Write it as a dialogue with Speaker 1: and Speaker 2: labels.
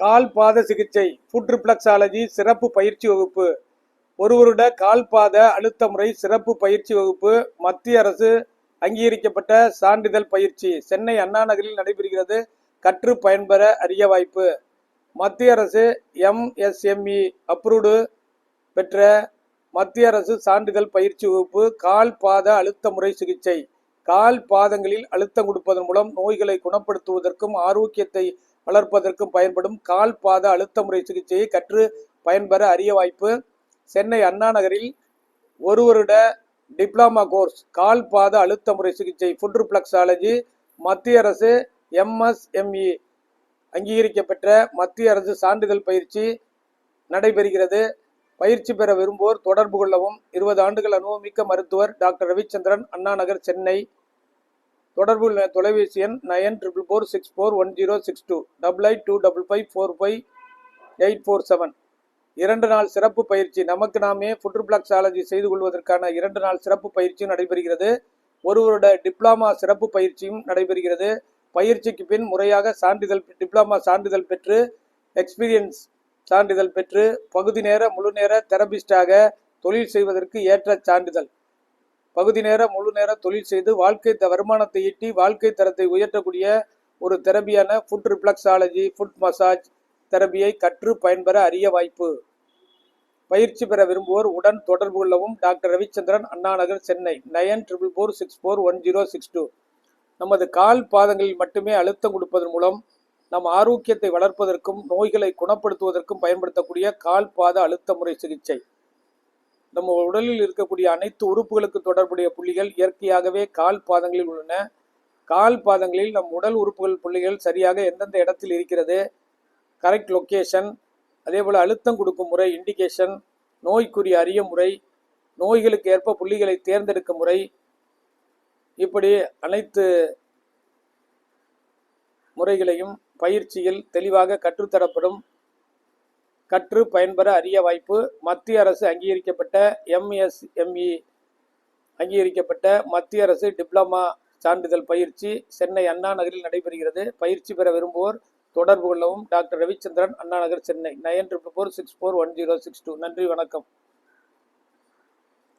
Speaker 1: கால் பாத சிகிச்சை food reflexology சிறப்பு பயிற்சி வகுப்பு. ஒரு வருட கால் பாத அழுத்த முறை சிறப்பு பயிற்சி வகுப்பு. மத்திய அரசு அங்கீகரிக்கப்பட்ட சான்றிதழ் பயிற்சி. சென்னை அண்ணா நகரில் நடைபெறுகிறது கற்று பயன்பெற அரிய வாய்ப்பு. மத்திய அரசு எம்எஸ்எம்இ அப்ரூவ்டு பெற்ற மத்திய அரசு சான்றிதழ் பயிற்சி வகுப்பு கால் பாத அழுத்த முறை சிகிச்சை. கால் பாதங்களில் அழுத்தம் கொடுப்பதன் மூலம் நோய்களை குணப்படுத்துவதற்கும் ஆரோக்கியத்தை வளர்ப்பதற்கும் பயன்படும் கால் பாத அழுத்த முறை சிகிச்சையை கற்று பயன்பெற அரிய வாய்ப்பு. சென்னை அண்ணா நகரில் ஒரு வருட டிப்ளமா கோர்ஸ் கால் பாத அழுத்த முறை சிகிச்சை ஃபுட் ரிப்ளக்ஸாலஜி மத்திய அரசு எம்எஸ்எம்இ அங்கீகரிக்கப்பெற்ற மத்திய அரசு சான்றிதழ் பயிற்சி நடைபெறுகிறது. பயிற்சி பெற விரும்புவோர் தொடர்பு கொள்ளவும். இருபது ஆண்டுகள் அனுபவமிக்க மருத்துவர் டாக்டர் ரவிச்சந்திரன் அண்ணா நகர் சென்னை. தொடர்பு தொலைபேசி எண் nine triple four six four one zero six two double eight two double five four five eight four seven. இரண்டு நாள் சிறப்பு பயிற்சி. நமக்கு நாமே ஃபுட் பிளாக்ஸாலஜி செய்து கொள்வதற்கான இரண்டு நாள் சிறப்பு பயிற்சியும் நடைபெறுகிறது. ஒருவருட டிப்ளமா சிறப்பு பயிற்சியும் நடைபெறுகிறது. பயிற்சிக்கு பின் முறையாக சான்றிதழ் டிப்ளமா சான்றிதழ் பெற்று எக்ஸ்பீரியன்ஸ் சான்றிதழ் பெற்று பகுதி நேர முழு நேர தெரபிஸ்டாக தொழில் செய்வதற்கு ஏற்ற சான்றிதழ். பகுதி நேர முழு நேர தொழில் செய்து வாழ்க்கை த- வருமானத்தை ஈட்டி வாழ்க்கை தரத்தை உயர்த்தக்கூடிய ஒரு தெரபியான ஃபுட் ரிப்ளக்ஸாலஜி ஃபுட் மசாஜ் தெரபியை கற்று பயன்பெற அரிய வாய்ப்பு. பயிற்சி பெற விரும்புவோர் உடன் தொடர்பு கொள்ளவும். Doctor Ravichandran Annanagar Chennai. Nine triple four six four one zero six two. நமது கால் பாதங்களில் மட்டுமே அழுத்தம் கொடுப்பதன் மூலம் நம் ஆரோக்கியத்தை வளர்ப்பதற்கும் நோய்களை குணப்படுத்துவதற்கும் பயன்படுத்தக்கூடிய கால் பாத அழுத்த முறை சிகிச்சை. நம்ம உடலில் இருக்கக்கூடிய அனைத்து உறுப்புகளுக்கு தொடர்புடைய புள்ளிகள் இயற்கையாகவே கால் பாதங்களில் உள்ளன. கால் பாதங்களில் நம் உடல் உறுப்புகள் புள்ளிகள் சரியாக எந்தெந்த இடத்தில் இருக்கிறது? கரெக்ட் லொக்கேஷன் அதே போல் அழுத்தம் கொடுக்கும் முறை இண்டிகேஷன் நோய்க்குரிய அறிய முறை. நோய்களுக்கு ஏற்ப புள்ளிகளை தேர்ந்தெடுக்கும் முறை. இப்படி அனைத்து முறைகளையும் பயிற்சியில் தெளிவாக கற்றுத்தரப்படும். கற்று பயன்பெற அரிய வாய்ப்பு. மத்திய அரசு அங்கீகரிக்கப்பட்ட எம்எஸ்எம்இ அங்கீகரிக்கப்பட்ட மத்திய அரசு டிப்ளமா சான்றிதழ் பயிற்சி சென்னை அண்ணா நகரில் நடைபெறுகிறது. பயிற்சி பெற விரும்புவோர் தொடர்பு கொள்ளவும். Doctor Ravichandran Anna Nagar Chennai. Nine triple four six four one zero six two நன்றி வணக்கம்.